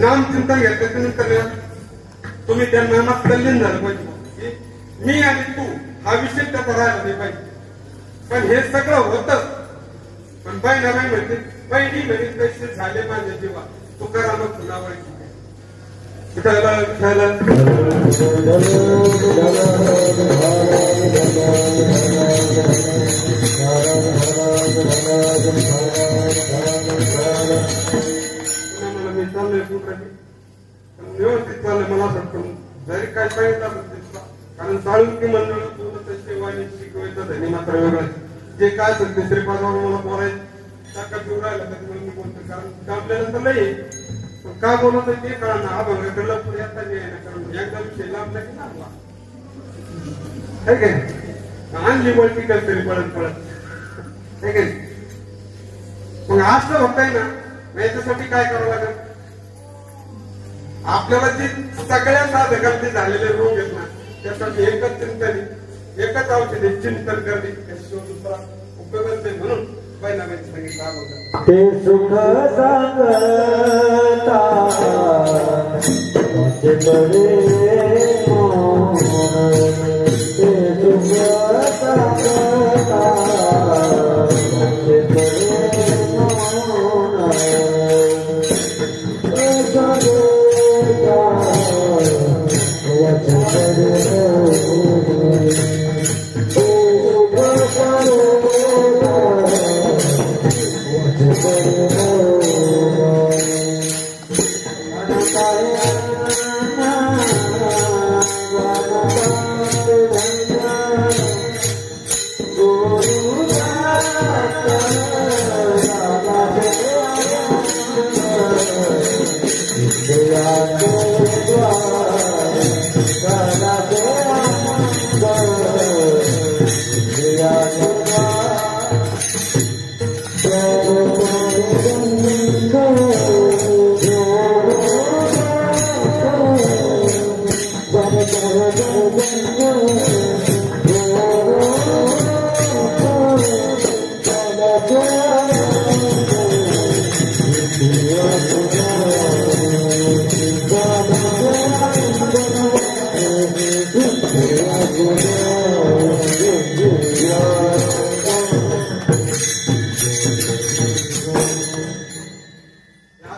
नाम चिंतन घेतल्यानंतर तुम्ही त्या नामात तल्लीन झालं पाहिजे. मी आणि तू हा विषय त्याचा राहिला नाही पाहिजे. पण हे सगळं होतं. पण बहिणा बाई म्हणते बहिणी म्हणे पैसे झाले माझे जेव्हा. तुकाराम फुलावळची विठाला मी चाललोय पण व्यवस्थित चाललंय मला असं जरी काय सांगितलं कारण साळुंकी मंडळ शिकवायचं त्यांनी मात्र वेगळं जे काय असेल श्रीपादावर मला बोलायचं ताकद देऊ त्याच्यामुळे मी बोलतो कारण कामल्यानंतर नाही आहे. पण का बोलत आहे ते कळा ना अभंगाकडलं पुढे आता नाही आहे कारण एकदा विषय की लाभला ठीक आहे नाही? आणली बोलती तरी पळत पळत है की मग असं होतंय ना मग याच्यासाठी काय करावं लागेल? आपल्याला जी सगळ्या साधकांचे झालेले रोग आहेत ना त्यासाठी एकच चिंतन एकच औषधे चिंतन करणे. त्याशिवाय दुसरा उपयोगच नाही म्हणून पहिला मी सांगितलं अगोदर ते सुख सांगता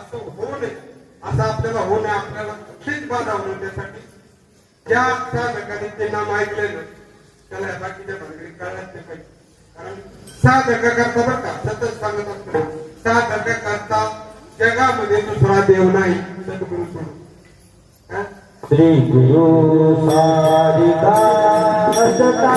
असं होऊ नये. असं आपल्याला होऊ नये आपल्याला कुठलीच बाधा होऊ त्यासाठी. ज्या साधकाने ते नाम ऐकले ना त्याला बाकीच्या भानगडी कळल्याच ते पाहिजे. कारण साधका करता बरं का सतत सांगत असतो साधका करता जगामध्ये दुसरा देव नाही सद्गुरु सोडून. श्री गुरु सारिका सता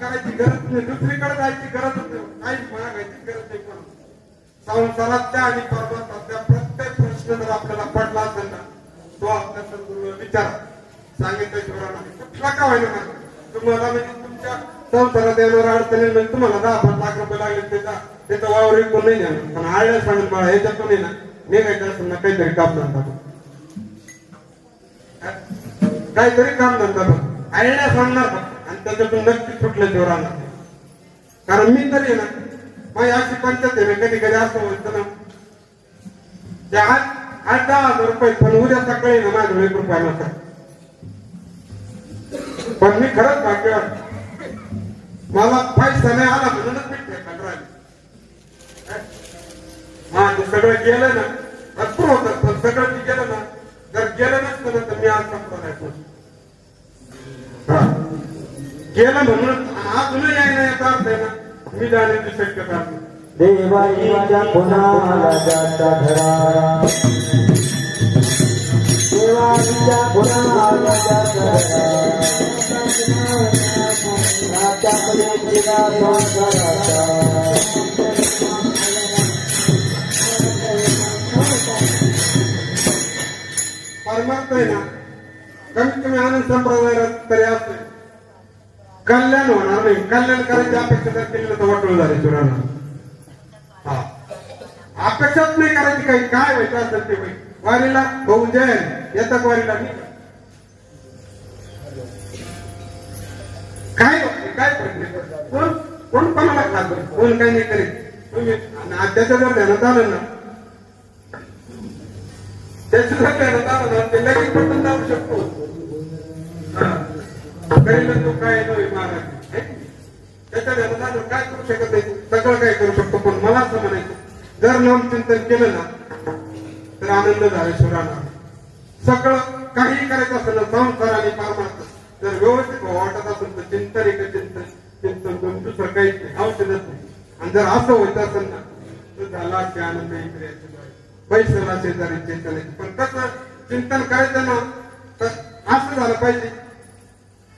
करायची गरज नाही. दुसरीकडे जायची गरज नाही. काही मागायची गरज नाही पण संसारातल्या आणि परमात्माच्या प्रत्येक प्रश्न जर आपल्याला पडला असेल ना तो आपल्या सद्गुरूला विचारा. सांगितल्याशिवाय नाही कुठला का व्हायला नाही तुम्हाला म्हणजे तुमच्या संसारात येणाऱ्या अडचणी म्हणजे तुम्हाला दहा पाच लाख रुपये लागले त्याचा त्याचा वावर विकून नाही द्या पण आळ्या सांगेल बाळा ह्याच्यातून आहे ना निघायचं असेल ना काहीतरी काम धंदा काहीतरी काम धंदा करू. सांगणार फक्त. आणि त्याच्यातून नक्की सुटल्याशिवाय राहणार नाही. कारण मी तरी ना माझी अशी पंचायत आहे कधी कधी असं होतं ना ते आज आज दहा हजार रुपये पण उद्या सकाळी ना माझ्या एक रुपया नव्हता. पण मी खरंच भाग्यवान मला पैसा नाही आला म्हणूनच मी ठेका राहिली. माझं सगळं गेलं ना भरपूर होत पण सगळं मी गेलं ना जर गेलं नसतं ना तर मी आज कपडा नाही हा. गेलं म्हणून. अजूनही यायला याचा अर्थ आहे ना. मी जाण्याची शक्यता आहे. देवाईच्या जाता धरा? देवाईच्या गुणाला जाता परमार्थ आहे ना. कमीत कमी आनंद संप्रदायात तरी असते कल्याण होणार नाही. कल्याण करायची अपेक्षा जर केली तर वाटलं झाले चुरांना. हा. अपेक्षाच नाही करायची काही. काय व्हायचं असेल ते वारीला भाऊ जय. येतात वारीला काय होत काय कोण? कोण कोणाला खात कोण काही नाही करीत? म्हणजे तुम्ही त्याच्या जर ध्यानात आलं ना त्याच्या जर ध्यानात आलं ना ते लगेच पटकन जाऊ शकतो. करील तो काय नव्हे महाराज त्याच्या ध्यानात काय करू शकत नाही? सगळं काय करू शकतो पण मला असं म्हणायचं जर नाम चिंतन केलं ना तर आनंद झाला सुराला सगळं काही करायचं असेल ना संसार आणि परमार्थ जर व्यवस्थित वाटत असेल तर चिंतन एक चिंतन चिंतन करून दुसरं काहीच औषधच नाही. आणि जर असं होत असेल ना तर झाला ते आनंद इकडे यायचं शेजारी चिंतन पण कसं चिंतन करायचं ना तर असं झालं पाहिजे.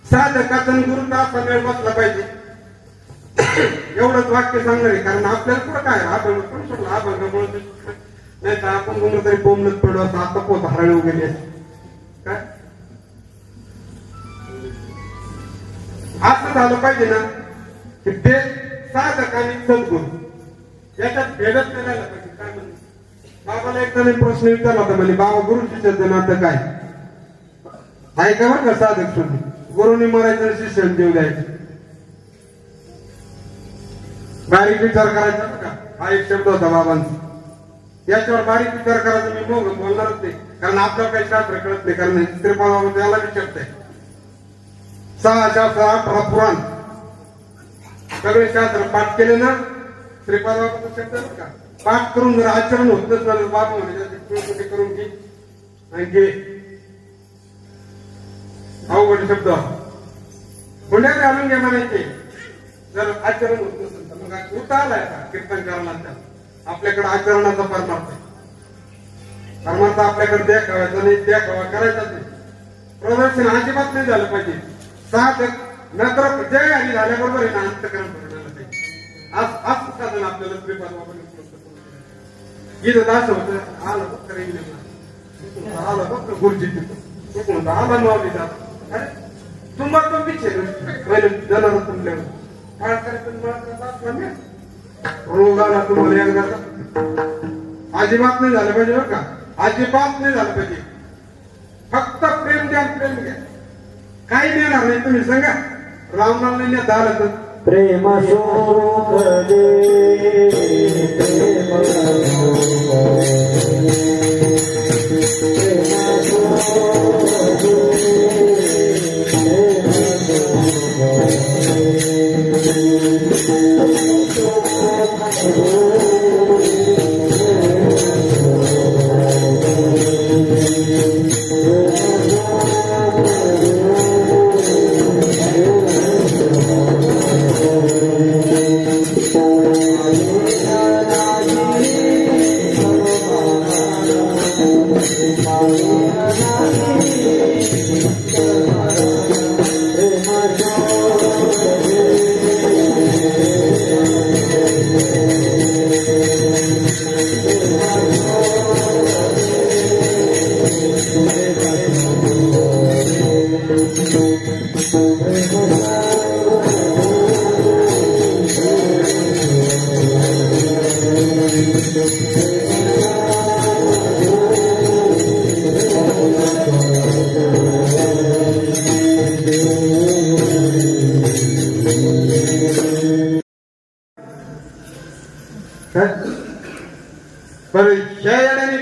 साधका आणि गुरुचा असा वेळ बसला पाहिजे? एवढंच वाक्य सांगणार आहे कारण आपल्याला पुढं काय? आपण पण सोडलं आपण नाही तर आपण कोणतं तरी बोमलत पडलो असं आता पोत हरळ गेले काय? असं झालं पाहिजे ना की ते साधक आणि सद्गुरू याच्यात भेदच नाही राहिला पाहिजे. काय म्हणजे बाबाला एकदा जणांनी प्रश्न विचारला होता म्हणजे बाबा गुरु शिष्याचं नातं काय का बरं का साधक सुद्धा गुरुनी मरायचं शिष्य देऊ द्यायचं. बारीक विचार करायचा का? हा एक शब्द होता बाबांचा. याच्यावर बारीक विचार करायचा मी मग बोलणारच नाही. कारण आपल्याला काही शास्त्र कळत नाही कारण श्रीपाद त्याला विचारते सहा शास्त्र अठरा पुराण. सगळे शास्त्र पाठ केले ना? त्रिपाल बाबा शब्द का? पाठ करून जर आचरण होत नसलं बाबा म्हणजे करून घे? आणि घे. अवघड शब्द. गुन्ह्यात घालून घ्या म्हणायचे. जर आचरण होत नसेल तर मग उठा आलाय का कीर्तन करण्याचा आपल्याकडे आचरणाचा परमार्थ आहे. परमार्थ आपल्याकडे द्या देखावायचा नाही द्या देखावा करायचा नाही. प्रदर्शन अजिबात नाही झालं पाहिजे. साधक नंतर जय आणि झाल्याबरोबर आहे ना अंतकरण करून आलं आज आज साधन आपल्याला श्रीपाद बाबांनी उपलब्ध करून दिलं. इथं असं होतं. आलं फक्त रेल्वे आलं फक्त गुरुजी तिथं. तो कोणता आला मावली जात अरे तुम्हाला पण पिछे पहिले तुम्हाला एकदा अजिबात नाही झालं पाहिजे बरं का? अजिबात नाही झालं पाहिजे। फक्त प्रेम द्या प्रेम घ्या। काही देणार नाही तुम्ही सांगा। रामनाम नाही झालं तर प्रेम प्रेम Gracias. बरं ह्या येण्याने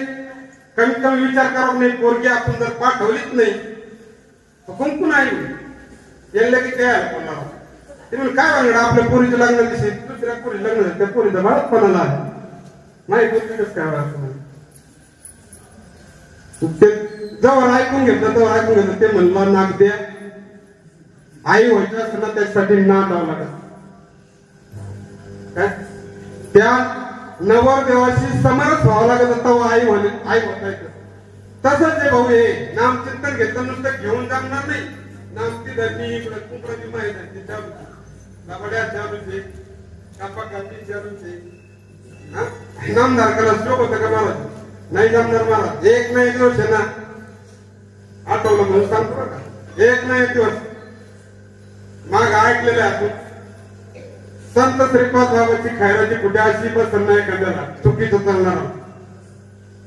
कमीत कमी विचार करावा नाही पोरगी आपण जर पाठवलीच नाही तर कोण कोण यायला की काय आहे कोणाला ते म्हणून काय म्हणलं आपल्या पोरीचं लग्न दिसेल दुसऱ्या पोरी लग्न झालं, त्या पोरीचं भारत कोणाला आहे. नाही पोरगीच काय वाटतं ते जवळ ऐकून घेतलं तेव्हा ऐकून घेतलं ते म्हणलं नाक द्या. आई व्हायचं असताना ना त्याच्यासाठी नाक लावला लागत काय? त्या नवर देवाशी समरस व्हावं लागत होता आई म्हणे आई होता तसंच आहे भाऊ हे नाम चिंतन घेतलं नुसतं घेऊन जमणार नाही. नामची धरणी इकडे कुंकडाची माहिती आहे चालू लबड्या चालूचे कापा कापी चालूचे हा? नामदार कला श्लोक होतं का मला नाही जमणार मला एक ना एक दिवस आहे ना. आठवलं म्हणून सांगतो का एक ना एक दिवस. माग ऐकलेले आपण. संत श्रीपाद बाबाची खैराची कुठे अशी बसन नाही एखाद्याला चुकीचं चालणार.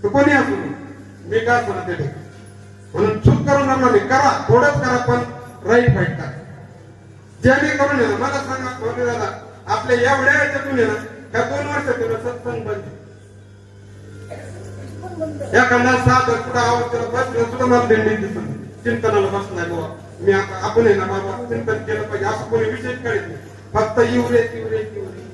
तो कोणी असू मी का असं ते म्हणून चूक करून जमणार नाही करा थोडंच करा पण राईट फाईट करा. जेणेकरून आहे ना मला सांगा मोदी दादा आपल्या एवढ्या याच्यातून आहे ना ह्या दोन वर्षातून सत्संग बंद एखादा साध कुठं आवडतं त्याला बसलं सुद्धा मला दिंडी दिसत चिंतनाला बसलाय बाबा मी आता आपण आहे ना बाबा चिंतन केलं पाहिजे असं कोणी विशेष कळत नाही. फक्त इवरे तिवरे तिवरे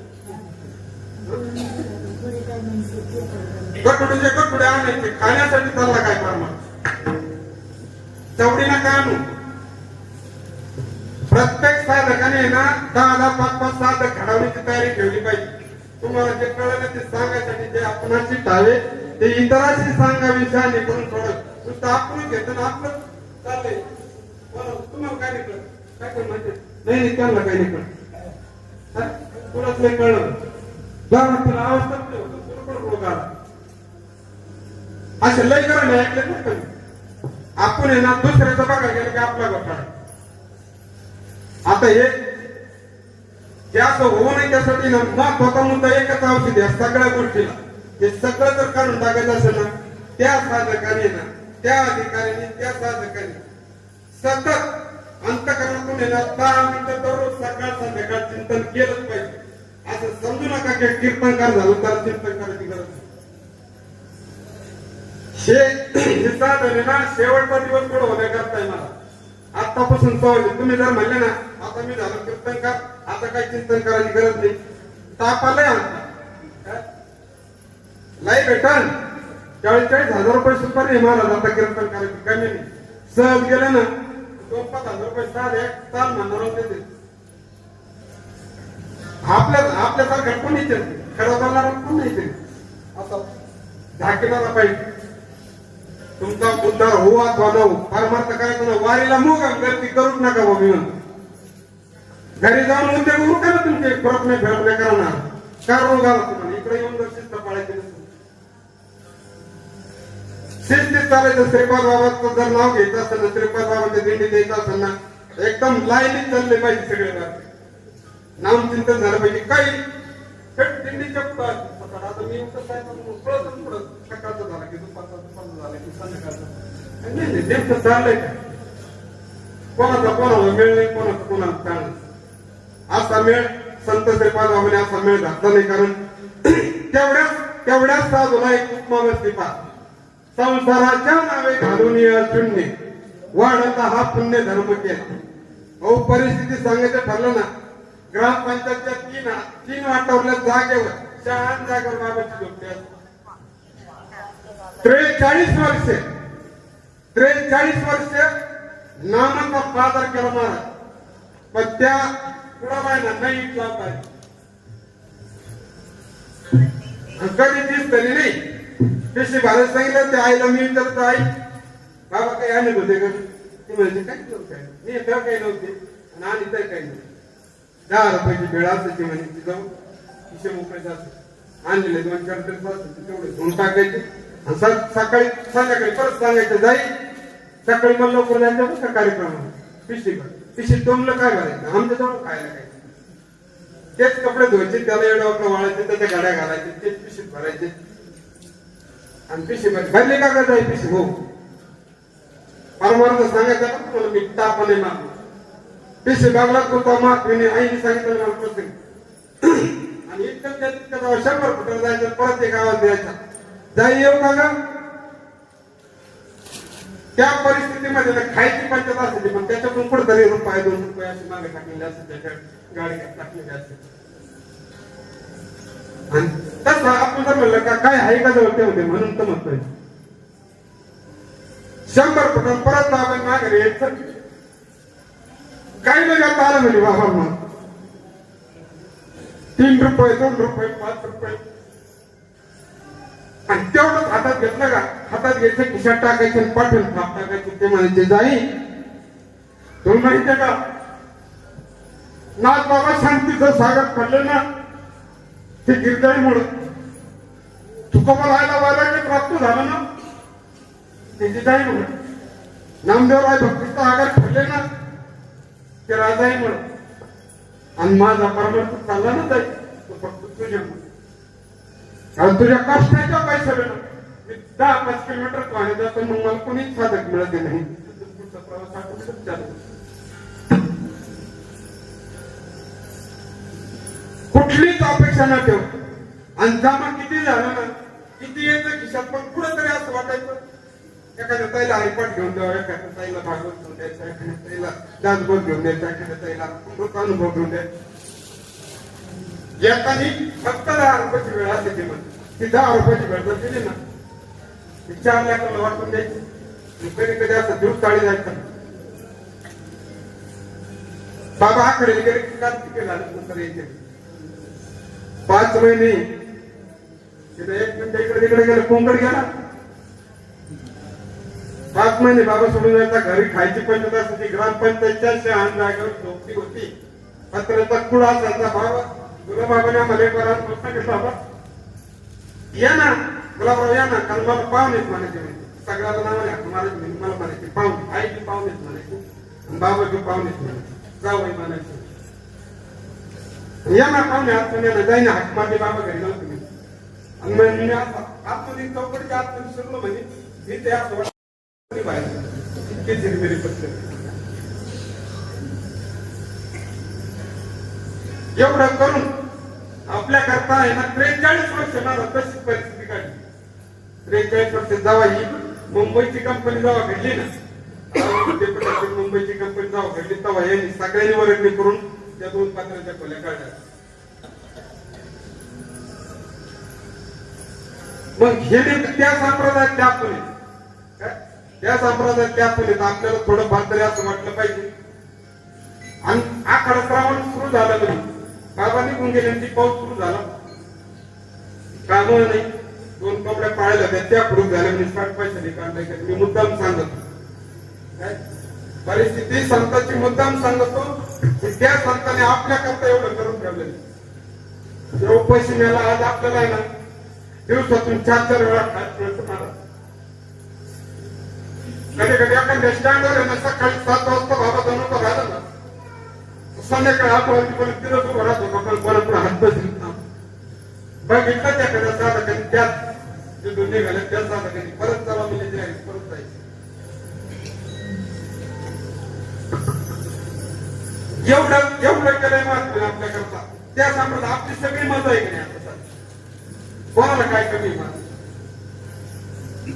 गटुडीचे गटुडे आणायचे. खाण्यासाठी चालला काय परमा तेवढी काय आणू. प्रत्येक साधकाने ना दहा दहा पाच पाच साधक घडवण्याची तयारी ठेवली पाहिजे. तुम्हाला जे कळलं ते सांगायसाठी जे आपणाशी ठावे ते इतराशी सांगावी शहाणे करून सोडत नुसतं आपण घेतो ना आपलं. चाललंय तुम्हाला काय नाही कळत? काय कळ माहिती नाही त्यांना काही नाही कळत. हा? तुलाच नाही. कळलं ज्या व्यक्तीला आवाज तर असे लय करा नाही ऐकलं नाही का आपण आहे ना दुसऱ्याचं बघायला गेलं की आपला गप्पा आता हे जे असं होऊ नये त्यासाठी ना महत्त्वाचा मुद्दा एकच औषध आहे सगळ्या गोष्टीला. हे सगळं जर काढून टाकायचं असेल ना त्या साधकाने ना त्या अधिकाऱ्याने त्या साधकाने सतत अंतकरणातून येणार दहा मिनिटं दररोज सकाळ संध्याकाळ चिंतन केलंच पाहिजे असं समजू नका की कीर्तनकार झालं तर चिंतन करायची गरज हे शेवटचा दिवस थोडं होण्या करताय मला आतापासून सवय तुम्ही जर म्हणले ना आता मी झालो कीर्तनकार आता काही चिंतन करायची गरज नाही ताप आलाय नाही भेटन चाळीस चाळीस हजार रुपये सुपारी आहे महाराज आता कीर्तन करायची कमी नाही सहज गेलं ना दोन पाच हजार रुपये साल एक चाल म्हणणार होते ते आपल्या आपल्यासारखं कोणीच येत? नाही. खरं बोलणार कोण नाही ते असं झाकीनारा पाहिजे. तुमचा उद्धार हो अथवा नऊ परमार्थ हो, काय तुला वारीला मुग गर्दी करूच नका बाबा मी घरी जाऊन उद्योग उरू का तुमचे प्रश्न फिरपणे करणार. का रोग आला तुम्हाला? इकडे येऊन जर शिस्त पाळायची नसेल. शिस्तीत चालायचं श्रीपाद बाबाचं जर नाव घ्यायचं असताना श्रीपाद बाबाच्या दिंडी द्यायचं असताना एकदम लाईनीत चालले पाहिजे सगळे नाम चिंतन झालं पाहिजे. काही थेट दिंडीच्या पुढं आता मी पुढं पुढं सकाळचं झालं की दुपारचं दुपारचं झालं की संध्याकाळचं. नाही नाही नेमकं चाललंय काय कोणाचा कोणाला मेळ नाही कोणाचा कोणाला चाललं असा मेळ संत श्रीपाद बाबाने असा मेळ घातला नाही कारण तेवढ्याच तेवढ्याच साधूला एक उपमा बसली संसाराच्या नावे घालून या शून्य. वाढता हा पुण्य धर्म केला अहो परिस्थिती सांगायचं ठरलं ना ग्रामपंचायतच्या तीन तीन वाटावरल्या जागेवर शहाण जागेवर बाबाची झोपते त्रेचाळीस वर्ष त्रेचाळीस वर्ष नामांचा फादर केला महाराज. पण त्या कुणाला ना नाही इथला पाहिजे कधी तीच तरी नाही. पिशवी भारत सांगितलं त्या आईला मी विचारतो आई बाबा काही आणत होते का? ते म्हणजे काय नव्हतं मी तर काही नव्हते आणि आणि तर काही नव्हते. दहा रुपयाची भेळ असायची म्हणे ती जाऊन तिशे रुपयाचं असं आणलेले दोन चार तर असायचे तेवढे धुवून टाकायचे. आणि स- सकाळी संध्याकाळी परत सांगायचं जाई सकाळी मला लवकर जायचं बरं का कार्यक्रमाला? पिशवी पिशवी दोनला काय करायचं आमच्या जवळ खायला काय तेच कपडे धुवायचे त्याला एवढं आपलं वाळायचे त्याच्या गाड्या घालायचे तेच पिशीत भरायचे. आणि पिशी भरली भरली का आहे पिशी हो. परमार्थ सांगायचं का तुम्हाला? मी तापाने मारलो पिशवी लागला तो तो माग मी आईने सांगितलं मला प्रसंग आणि इतकं त्या तितकं जाऊ शंभर फुटाला जायचं परत एक आवाज द्यायचा. जाई येऊ का ग? त्या परिस्थितीमध्ये ना खायची पंचायत असायची पण त्याच्यातून कुठं तरी रुपये दोन रुपये असे मागे टाकलेले असते त्याच्या गाडी टाकलेली असते आणि तसं आपण जर म्हणलं का काय आहे का जवळ ते होते म्हणून तर म्हणतोय. शंभर फुटून परत आपण मागे यायचं काही नाही आता आलं म्हणजे बाबा मग तीन रुपये दोन रुपये पाच रुपये. आणि तेवढंच हातात घेतलं का? हातात घ्यायचं खिशात टाकायचं पाठवून थाप टाकायचं. ते म्हणायचे जाई तुम्ही माहितीये का? नाथ बाबा शांतीचं स्वागत पडलं ना ते गिरजाई म्हणून. तुकोबा राहायला वैराग्य प्राप्त झालं ना ते जिजाई म्हणून. नामदेवराय भक्तीचा आघात ठरले ना ते राजाही म्हणून. आणि माझा परमार्थ चालला ना जाईल तो फक्त तुझ्या कारण तुझ्या कष्टाच्या पैसे मी दहा पाच किलोमीटर पाणी जातो मग मला कोणीच साधक मिळत नाही. पुढचा प्रवास कुठलीच अपेक्षा न ठेव. आणि जमा किती झालं ना किती यायचं खिशात पण कुठेतरी असं वाटायचं. एखाद्या ताईला हरिपाठ घेऊन द्यावा एखाद्या ताईला भागवत घेऊन द्यायचा एखाद्या ताईला दासबोध घेऊन द्यायचा एखाद्या ताईला अमृत अनुभव घेऊन द्यायचा. येतानी फक्त दहा रुपयाची वेळ असते ती म्हणजे ती दहा रुपयाची वेळ जर दिली ना ती चार लाखाला वाटून द्यायची. कधी कधी असं दिवस काळी जायचं. बाबा आकडे गेले की कार्तिके झालं नंतर यायचे. पाच महिने. तिथे एक मिनिट इकडे तिकडे गेलं कोंबड गेला पाच महिने बाबा सोडून जायचा घरी खायची पंचायत असायची ग्रामपंचायतच्या शहाण जागेवर झोपडी होती. पत्र्याचा कुडा असायचा बाबा. तुला बाबाने आम्हाला एक वारा सांगितलं बाबा. या ना गुलाबराव या ना कारण मला पाहुणेच म्हणायचे. म्हणजे सगळ्याला ना म्हणे मला मला म्हणायचे पाहुणे. आईची पाहुणेच म्हणायचे. बाबाची पाहुणेच म्हणायचे. जावई म्हणायचे. या ना पाहुणे आतमध्ये जाईना हाक बाबा घरी नव्हते तुम्ही आणि मग मी आता शिरलो म्हणजे मी ते असं बाहेर इतके झिरमिरी पडले एवढं करून आपल्या करता आहे ना त्रेचाळीस वर्ष मला तशी परिस्थिती काढली. त्रेचाळीस वर्ष जावा ही मुंबईची कंपनी जावा घडली ना मुंबईची कंपनी जावा घडली तेव्हा यांनी सगळ्यांनी वर्गणी करून त्या दोन पात्राच्या खोल्या काढल्या. मग हे त्या संप्रदायात त्या पण त्या संप्रदायात त्या पण आपल्याला थोडं फार तरी असं वाटलं पाहिजे. आणि आखाडा श्रावण सुरू झालं म्हणजे बाबा निघून गेले आणि ती पाऊस सुरू झाला. काम नाही. दोन कपड्या पाळल्या त्या त्या पुढे झाल्या म्हणजे साठ पैशाने काढले मी मुद्दाम सांगतो. काय? परिस्थिती संतांची मुद्दाम सांगतो. त्या संतांनी आपल्या करता एवढं करून ठेवलेलं जेव्हा पैसे मिळाला आज आपल्याला ना. दिवसातून चार चार वेळा खात मिळतं मला. कधी कधी आपण स्टँडवर आहे ना सकाळी सात वाजता बाबा दोन वाजता राहिला ना. संध्याकाळी आठ वाजेपर्यंत तिथं उभं राहतो आपण परत पुढे हात बसली ना बघितलं त्या एखाद्या साधकाने त्यात जे दोन निघाले त्या साधकाने परत चला म्हणजे परत जायचं. एवढं एवढं केलंय महात्मा आपल्याकरता. त्या सांगत आपली सगळी मत आहे की नाही कोणाला काय कमी मत माझं?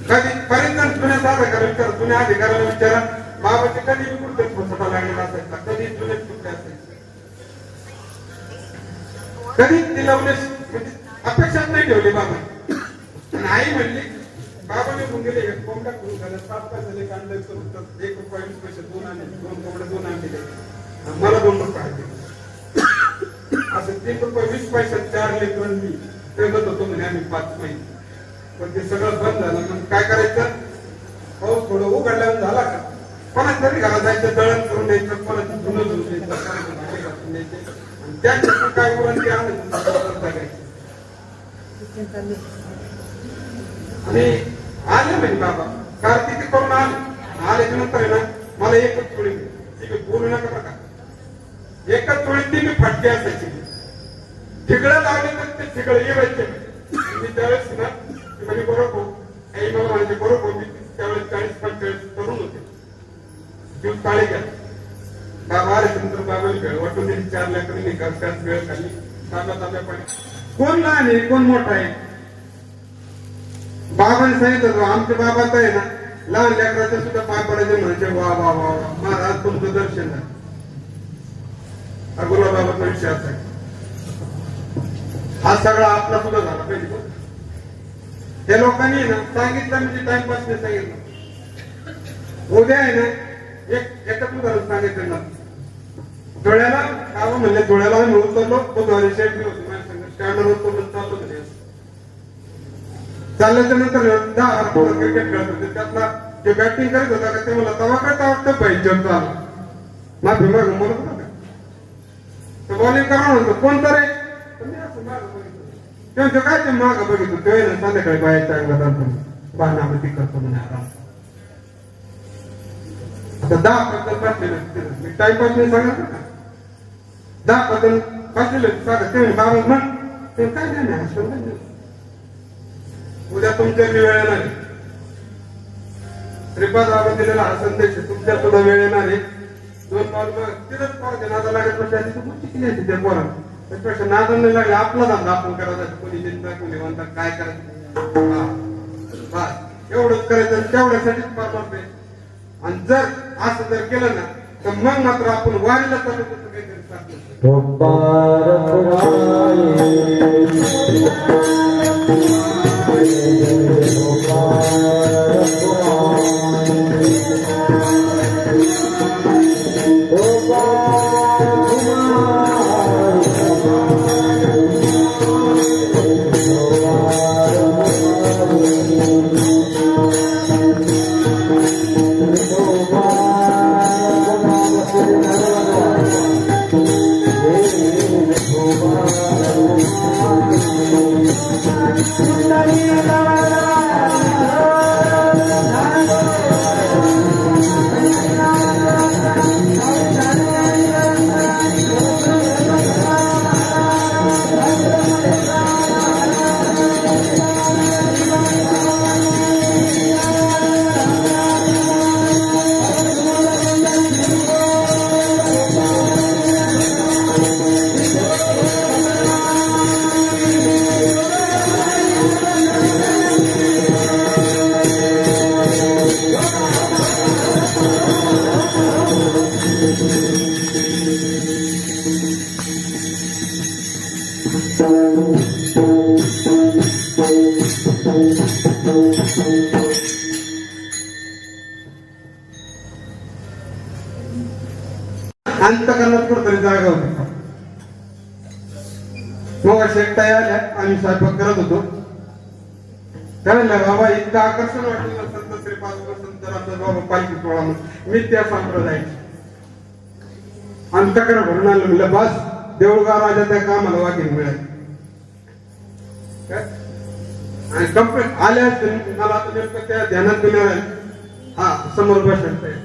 कधी पर्यंत जुन्या साधकाला विचारा जुन्या अधिकाऱ्याला विचारा. बाबाचे कधी कुठे स्वतः लागलेला असायचा कधी जुने कुठे असायचे कधी तिला म्हणजे अपेक्षाच नाही ठेवली बाबा आणि आई म्हणली बाबा निघून गेले एक कोंबडा करून झालं सात पैसे कांदा करून तर एक रुपया वीस पैसे दोन आणले दोन कोंबडे दोन आणले मला दोन रुपये आणले असं ते रुपये वीस पैशात चार लेकर मी. पेमत होतो म्हणे आम्ही पाच महिने पण ते सगळं बंद झालं. मग काय करायचं? पाऊस थोडं उघडल्यावर झाला का? कोणा तरी घाला जायचं दळण करून द्यायचं कोणाची धुणं धुवून द्यायचं कोणाचे भांडे त्याच्यातून काय करून ते आणायचं आणि आले म्हणजे बाबा. कार्तिक करून आले. आल्याच्यानंतर आहे ना मला एकच थोडी ठीक आहे बोलू नका बरं का एकच चोळी ती मी फटके असायची येवायचे त्यावेळेस ना ते म्हणजे बरोबर आई मला म्हणायचे बरोबर मी त्यावेळेस चाळीस पंचेचाळीस तरुण होते. दिवस काळे घ्या. बाबा नंतर बाबाने वेळ वाटून दिली चार लाखांनी निकाल त्याच वेळ खाली तांब्या तांब्यापणे कोण लहान आहे? कोण मोठा आहे? बाबाने सांगितलं होतं, बाबा तर आहे ना लहान लेकराचे सुद्धा पाय पडायचे. म्हणजे वा वा वा महाराज तुमचं दर्शन आहे हा गुलाबाबाचा विषय असा हा सगळा आपला सुद्धा झाला पाहिजे बरं. त्या लोकांनी ना सांगितलं म्हणजे टाइमपास नाही सांगितलं. उद्या आहे ना एक एकच उदाहरण सांगितलं ना. डोळ्याला काय म्हणले डोळ्याला आम्ही उतरलो बुधवारी शेट मी होतो माझ्या संग स्टँडवर उतरलो चाललो चालल्याच्या नंतर दहा हजार क्रिकेट खेळत होते. त्यातला जे बॅटिंग करत होता का ते मला तवा काय वाटतं पाहिजे आला माफी मागून म्हणत होता का बॉलिंग करा म्हणतो? कोण तर त्यांचं काय ते माग बघितलं? ते संध्याकाळी बाहेर चांगला जातो बाणामध्ये करतो म्हणे आता. दहा बद्दल बसलेले मी टाईम नाही सांगा दहा बद्दल बसलेले सांगा ते बाबा म्हण. ते काय नाही नाही असं नाही. उद्या तुमच्या वेळ येणार श्रीपाद बाबा दिलेला हा संदेश तुमच्या सुद्धा वेळ येणार आहे. दोन पाऊल मग तिथंच पाहते नादा लागत पेक्षा आधी तू गोष्टी केली त्या पोरा त्यापेक्षा नादा नाही आपला धंदा आपण करायचा कोणी चिंता कोणी म्हणतात काय करायचं. एवढंच करायचं आणि तेवढ्यासाठीच परमार्थ आहे आणि जर असं जर केलं ना तर मग मात्र आपण वारीला चालू त्याचं काहीतरी अंतकरणात कुठतरी जागा होती. मग अशा आल्या आम्ही स्वयंपाक करत होतो. काय बाबा इतकं आकर्षण वाटलं संत श्रीपाद संत रामदास बाबा पालखी सोहळा म्हणून. मी त्या संप्रदायाची अंतकरण भरून आलं म्हणलं बस देऊळगाव राजा त्या कामाला वागीन मिळेल काय? आणि कंप्लेंट आल्या असतील मला आता नेमकं त्या ध्यानात मिळणार हा समोर बसायचं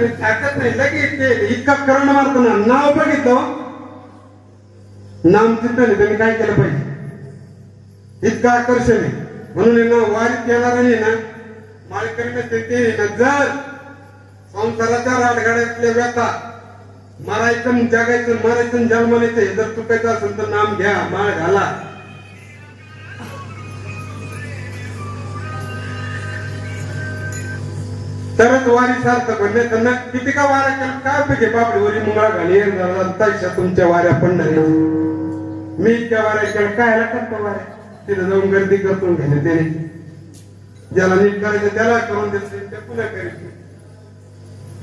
कारण मी नाही लगेच ते इतका करण मारतो ना नाव बघितलं नाम चिंतन त्यांनी काय केलं पाहिजे? इतकं आकर्षण आहे. म्हणून ना वारीत येणाऱ्याने ना माळकरीने ते ना जर संसाराच्या राडगाड्यातल्या व्यथा मारायचं न जगायचं न जन्मायचं हे जर चुकायचं असेल तर नाम घ्या माळ घाला. तरच वारी सार्थक म्हणजे त्यांना किती का वाऱ्या केल्या काय पाहिजे बापडे वरी मुंगळा घाली तशा तुमच्या वाऱ्या पडणार मी इतक्या वाऱ्या केलं काय करतो वाऱ्या? तिथे जाऊन गर्दी करतो घेणे त्याने. ज्याला नीट करायचं त्याला करून देते ते पुन्हा करायचे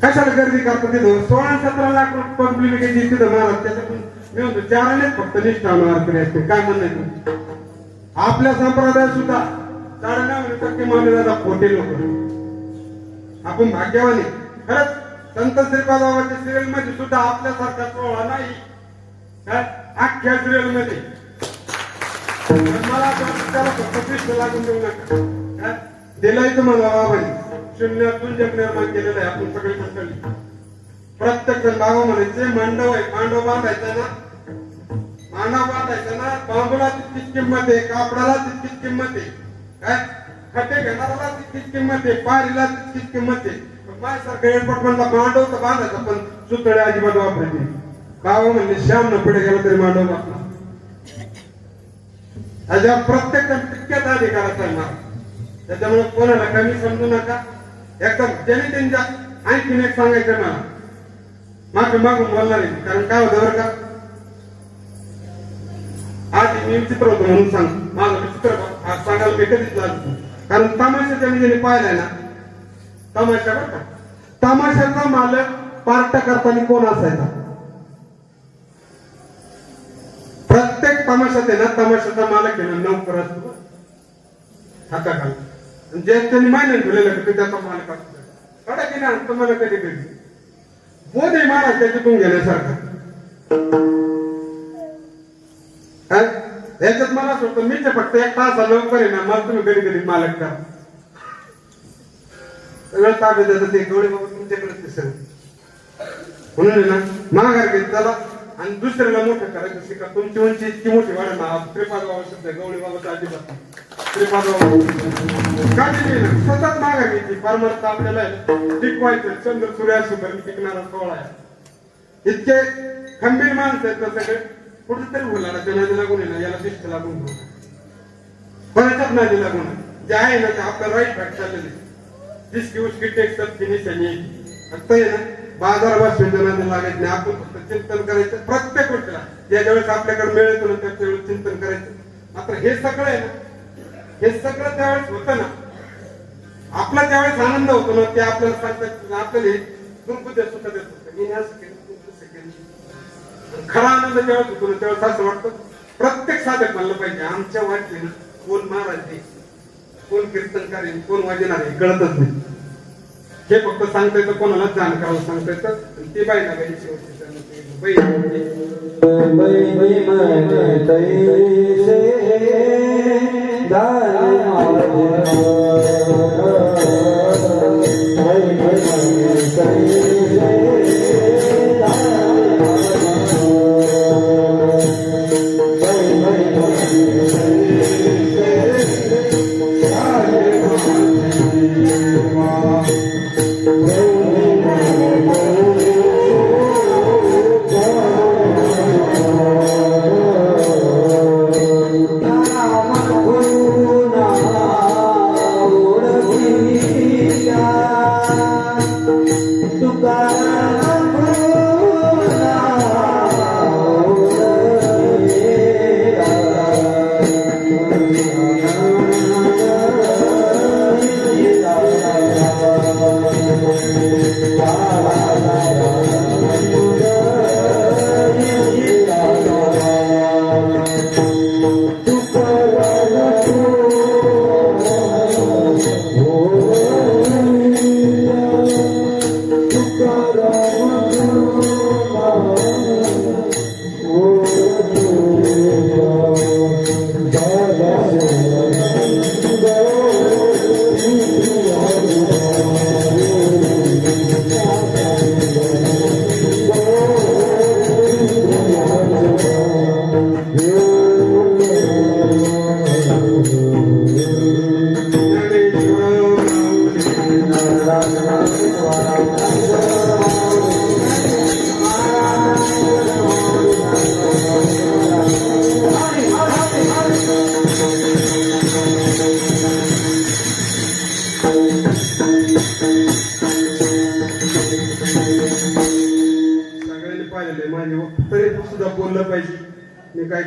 कशाला गर्दी करतो तिथं? सोळा सतरा लाख पब्लिक तिथं महाराज त्याच्यातून मी म्हणतो चारानेच फक्त निष्ठा वारकरी असते काय म्हणणं आपल्या संप्रदायात सुद्धा साडेनऊ टक्के मानले जातात खोटे लोक. आपण भाग्यवान खरंच संत श्रीपादाबाच्या सिरियलमध्ये सुद्धा आपल्यासारखा सोहळा नाही. अख्ख्या सिरियलमध्ये. मला त्याला फक्त लागून देऊ नका. दिलंय तुम्हाला बाबाने. शून्यातून जग निर्माण केलेलं आहे आपण सगळे मंडळी. प्रत्येक जण बाबा म्हणायचे मांडव आहे मांडव बांधायचा ना? मांडव बांधायचा ना? बांबूला तितकीच किंमत आहे कापडाला तितकीच किंमत आहे. काय? खड्डे घेणाराला तितकीच किंमत आहे पारीला तितकीच किंमत आहे. पण माझ्यासारखं एअरपोर्ट म्हणला मांडव तर बांधायचा पण सुतळे अजिबात वापरायचे बाबा म्हणजे श्याम न पुढे गेला तरी मांडव वापरा त्याच्या प्रत्येक तितक्याच अधिकार आहे त्याच्यामुळे कोणाला कमी समजू नका. एकदम ज्याने त्यांच्या आणखीन एक सांगायचं मला. माफी मागून बोलणार आहे कारण काय होतं बरं का? आज मी विचित्र होतो म्हणून सांग माझं विचित्र आज सांगायला मी कधीच लागतो कारण तमाशा त्यांनी जरी पाहिलाय ना. तमाशा बरं का? तमाशाचा मालक पार्ट करताना कोण असायचा? प्रत्येक तमाशात आहे ना तमाशाचा मालक आहे ना नोकर असतो हाता हाताखाली जे त्यांनी मान्य ठेवलेलं की? त्याचा मालक असतो. कडा की ना तुम्हाला कधी कधी. बोध आहे महाराज त्याच्यातून घेण्यासारखा. याच्यात मला असं वाटतं मीच फक्त एक तास लवकर आहे ना मला तुम्ही कधी कधी मालक का सगळं ताब्यात येतं ते गवळे बाबा तुमच्याकडेच ते सगळं. म्हणून ना? माघार घेत चला. आणि दुसऱ्याला मोठं करायचं शिका. तुमची उंची इतकी मोठी वाढ ना त्रिपाद बाबा शब्द गवळी बाबाचा अजिबात नाही. त्रिपाद बाबा काळजी ना सतत माघार घ्यायची परमार्थ आपल्याला आहे. चंद्र टिकवायचं चंद्र सूर्यासोबत टिकणारा सोहळा आहे. इतके खंबीर माणसं आहेत सगळे. सगळे कुठेतरी बोलायला त्या नदी लागून आहे ना याला शिस्त लागून कोणाच्याच नदी लागून जे आहे ना ते आपलं राईट फॅक्ट चाललेले. जिसकी उसकी टेक सबकी निशाणी आहे. फक्त आहे ना बाजार भाषेच्या नादी लागायचं नाही. आपण फक्त चिंतन करायचं प्रत्येक गोष्टीला. ज्या वेळेस आपल्याकडे मिळ ना त्याच्या वेळेस चिंतन करायचं. मात्र हे सगळं आहे ना हे सगळं त्यावेळेस होतं ना. आपला ज्यावेळेस आनंद होतो ना ते आपल्याला सांगतात आपल्याला हे दुर्बुद्ध सुख देत होतं. मी असं खरा आनंद जेव्हा होतो तेव्हा असं वाटतं प्रत्येक साधक म्हणलं पाहिजे आमच्या वाटते कोण महाराज कोण कीर्तनकार आहे कोण वाजणार आहे कळतच नाही हे फक्त सांगता येतं कोणाला जाण करावं सांगता येतं आणि ती बाई ना बाई शेवटी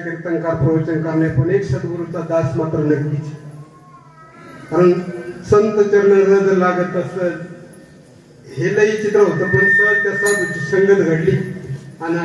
कीर्तनकार प्रवचनकार नाही पण एक सद्गुरूचा दास मात्र नक्कीच कारण संत चरण जर लागत असत हे लई चित्र होतं पण सहज त्या संगत घडली. आणि